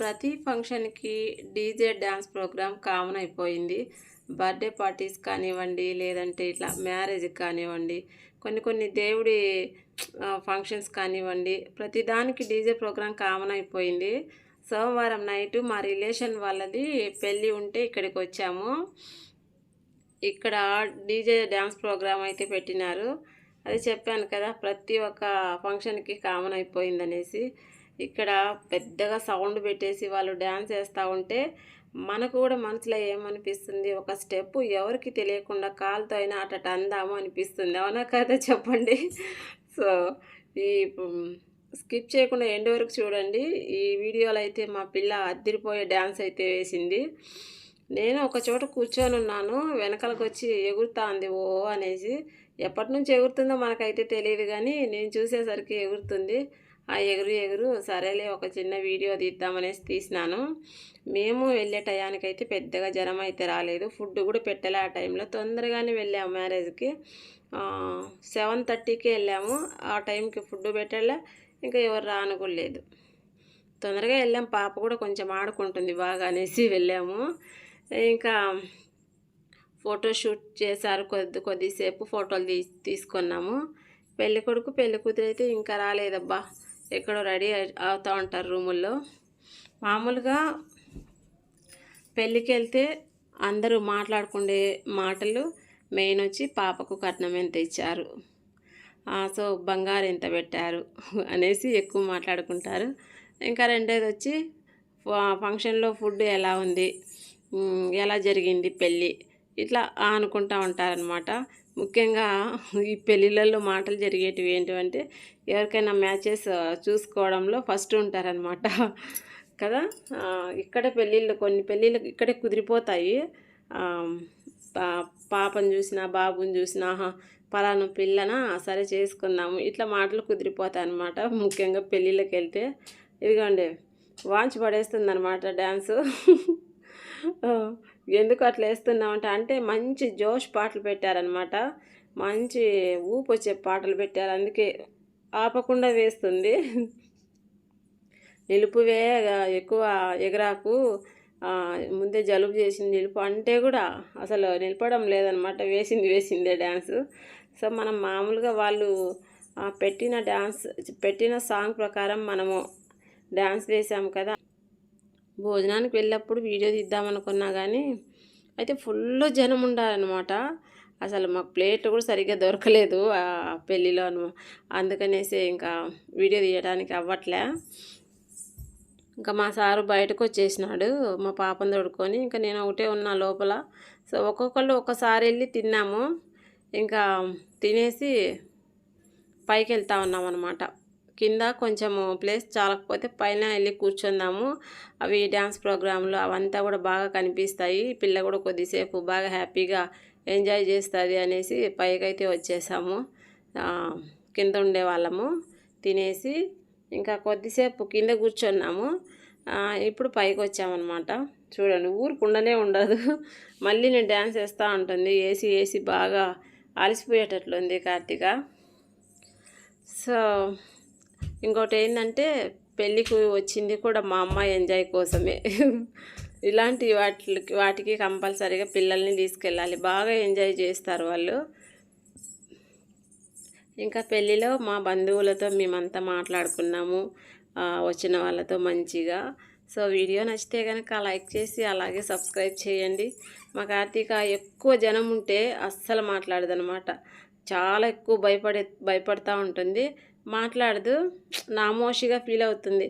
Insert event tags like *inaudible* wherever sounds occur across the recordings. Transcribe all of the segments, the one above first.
ప్రతి ఫంక్షన్కి DJ dance program common అయిపోయింది. బర్త్డే పార్టీస్ కానివ్వండి లేదంటే ఇట్లా మ్యారేజ్ కానివ్వండి కొన్ని కొన్ని దేవుడి ఫంక్షన్స్ కానివ్వండి ప్రతిదానికి డీజే ప్రోగ్రామ్ కామన్ అయిపోయింది. సోమవారం నైటు మా రిలేషన్ వాళ్ళది పెళ్ళి ఉంటే ఇక్కడికి వచ్చాము. ఇక్కడ డీజే డ్యాన్స్ ప్రోగ్రామ్ అయితే పెట్టినారు. అది చెప్పాను కదా ప్రతి ఒక్క ఫంక్షన్కి కామన్ అయిపోయింది అనేసి ఇక్కడ పెద్దగా సౌండ్ పెట్టేసి వాళ్ళు డ్యాన్స్ వేస్తూ ఉంటే మనకు కూడా మనసులో ఏమనిపిస్తుంది? ఒక స్టెప్ ఎవరికి తెలియకుండా కాలుతో అయినా అట అందాము అనిపిస్తుంది. అవునా కదా చెప్పండి? సో ఈ స్కిప్ చేయకుండా ఎండ్ వరకు చూడండి. ఈ వీడియోలో అయితే మా పిల్ల అద్దరిపోయే డ్యాన్స్ అయితే వేసింది. నేను ఒక చోట కూర్చొని ఉన్నాను. వెనకాలకు వచ్చి ఎగురుతా ఉంది. ఓ అనేసి. ఎప్పటి నుంచి ఎగురుతుందో మనకైతే తెలియదు కానీ నేను చూసేసరికి ఎగురుతుంది. ఆ ఎగురు ఎగురు సరేలే ఒక చిన్న వీడియో తీద్దామనేసి తీసినాను. మేము వెళ్ళే టయానికైతే పెద్దగా జ్వరం అయితే రాలేదు. ఫుడ్ కూడా పెట్టలే ఆ టైంలో. తొందరగానే వెళ్ళాము మ్యారేజ్కి. సెవెన్ థర్టీకి వెళ్ళాము. ఆ టైంకి ఫుడ్ పెట్టలే. ఇంకా ఎవరు రాను కూడా లేదు. తొందరగా వెళ్ళాం. పాప కూడా కొంచెం ఆడుకుంటుంది బాగా అనేసి వెళ్ళాము. ఇంకా ఫోటోషూట్ చేశారు కొద్ది కొద్దిసేపు ఫోటోలు తీ తీసుకున్నాము. పెళ్ళి కొడుకు పెళ్ళి కూతురు అయితే ఇంకా రాలేదబ్బా. ఎక్కడో రెడీ అవుతూ ఉంటారు రూముల్లో. మామూలుగా పెళ్ళికి వెళ్తే అందరూ మాట్లాడుకునే మాటలు మెయిన్ వచ్చి పాపకు కట్నం ఎంత ఇచ్చారు. సో బంగారు ఎంత పెట్టారు *laughs* అనేసి ఎక్కువ మాట్లాడుకుంటారు. ఇంకా రెండోది వచ్చి ఫంక్షన్లో ఫుడ్ ఎలా ఉంది? ఎలా జరిగింది పెళ్ళి? ఇట్లా అనుకుంటూ ఉంటారనమాట ముఖ్యంగా ఈ పెళ్ళిళ్ళల్లో మాటలు జరిగేటివి ఏంటంటే ఎవరికైనా మ్యాచెస్ చూసుకోవడంలో ఫస్ట్ ఉంటారనమాట కదా? ఇక్కడ పెళ్ళిళ్ళు కొన్ని పెళ్ళిళ్ళు ఇక్కడే కుదిరిపోతాయి. పాపను చూసినా బాబుని చూసినా పలానా పిల్లన? సరే చేసుకుందాము. ఇట్లా మాటలు కుదిరిపోతాయి అనమాట ముఖ్యంగా పెళ్ళిళ్ళకి వెళ్తే ఇదిగోండి వాంచి పడేస్తుంది అనమాట డ్యాన్సు ఎందుకు అట్లా వేస్తున్నామంటే అంటే మంచి జోష్ పాటలు పెట్టారనమాట. మంచి ఊపు వచ్చే పాటలు పెట్టారు. అందుకే ఆపకుండా వేస్తుంది. నిలుపువే ఎక్కువ ఎగరాకు ముందే జలుబు చేసింది నిలుపు అంటే కూడా అసలు నిలపడం లేదనమాట. వేసింది వేసిందే డ్యాన్స్. సో మనం మామూలుగా వాళ్ళు పెట్టిన డ్యాన్స్ పెట్టిన సాంగ్ ప్రకారం మనము డ్యాన్స్ వేసాము కదా. భోజనానికి వెళ్ళినప్పుడు వీడియో తీద్దామనుకున్నా కానీ అయితే ఫుల్ జనం ఉండాలన్నమాట. అసలు మాకు ప్లేట్లు కూడా సరిగ్గా దొరకలేదు ఆ పెళ్ళిలో అందుకనేసి ఇంకా వీడియో తీయడానికి అవ్వట్లే. ఇంకా మా సారు బయటకు వచ్చేసినాడు మా పాపను తోడుకొని. ఇంకా నేను ఒకటే ఉన్నా లోపల. సో ఒక్కొక్కళ్ళు ఒక్కసారి వెళ్ళి తిన్నాము. ఇంకా తినేసి పైకి వెళ్తా ఉన్నాం అనమాట కింద కొంచెము ప్లేస్ చాలకపోతే పైన వెళ్ళి కూర్చుందాము. అవి డ్యాన్స్ ప్రోగ్రాంలు అవంతా కూడా బాగా కనిపిస్తాయి. పిల్ల కూడా కొద్దిసేపు బాగా హ్యాపీగా ఎంజాయ్ చేస్తుంది అనేసి పైకైతే వచ్చేసాము. కింద ఉండే వాళ్ళము. తినేసి ఇంకా కొద్దిసేపు కింద కూర్చున్నాము. ఇప్పుడు పైకి వచ్చామన్నమాట. చూడండి ఊరుకుండనే ఉండదు. మళ్ళీ నేను డ్యాన్స్ వేస్తూ ఉంటుంది ఏసీ ఏసీ బాగా అలసిపోయేటట్లుంది కార్తీక. సో ఇంకోటి ఏంటంటే పెళ్ళికి వచ్చింది కూడా మా అమ్మాయి ఎంజాయ్ కోసమే. ఇలాంటి వాటికి వాటికి కంపల్సరీగా పిల్లల్ని తీసుకెళ్ళాలి. బాగా ఎంజాయ్ చేస్తారు వాళ్ళు. ఇంకా పెళ్ళిలో మా బంధువులతో మేమంతా మాట్లాడుకున్నాము. వచ్చిన వాళ్ళతో మంచిగా. సో వీడియో నచ్చితే కనుక లైక్ చేసి అలాగే సబ్స్క్రైబ్ చేయండి. మా కార్తీక ఎక్కువ జనం ఉంటే అస్సలు మాట్లాడదనమాట. చాలా ఎక్కువ భయపడే భయపడుతూ ఉంటుంది. మాట్లాడదు. నామోషిగా ఫీల్ అవుతుంది.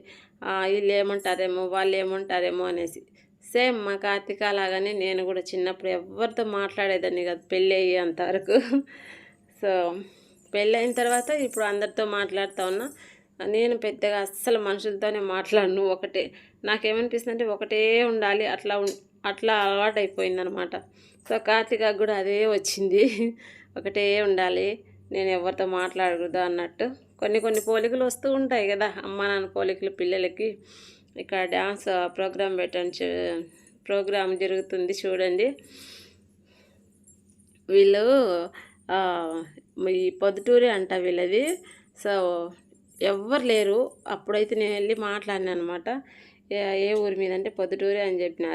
వీళ్ళు ఏమంటారేమో వాళ్ళు ఏమంటారేమో అనేసి. సేమ్ మా కార్తీక లాగానే నేను కూడా చిన్నప్పుడు ఎవరితో మాట్లాడేదాన్ని కాదు పెళ్ళి అయ్యేంతవరకు సో పెళ్ళి అయిన తర్వాత ఇప్పుడు అందరితో మాట్లాడుతూ ఉన్నా. నేను పెద్దగా అస్సలు మనుషులతోనే మాట్లాడను ఒకటే. నాకేమనిపిస్తుంది అంటే ఒకటే ఉండాలి అట్లా అట్లా అలవాటు అయిపోయిందనమాట సో కార్తీక కూడా అదే వచ్చింది. ఒకటే ఉండాలి నేను ఎవరితో మాట్లాడకూడదు అన్నట్టు. కొన్ని కొన్ని పోలికలు వస్తూ ఉంటాయి కదా. అమ్మ నాన్న పోలికలు పిల్లలకి ఇక్కడ డ్యాన్స్ ప్రోగ్రాం పెట్టండి ప్రోగ్రాం జరుగుతుంది చూడండి. వీళ్ళు ఈ పొద్దుటూరే అంట వీళ్ళది. సో ఎవ్వరు లేరు. అప్పుడైతే నేను వెళ్ళి మాట్లాడినా అనమాట ఏ ఏ ఊరి మీద అంటే పొద్దుటూరే అని చెప్పినారు.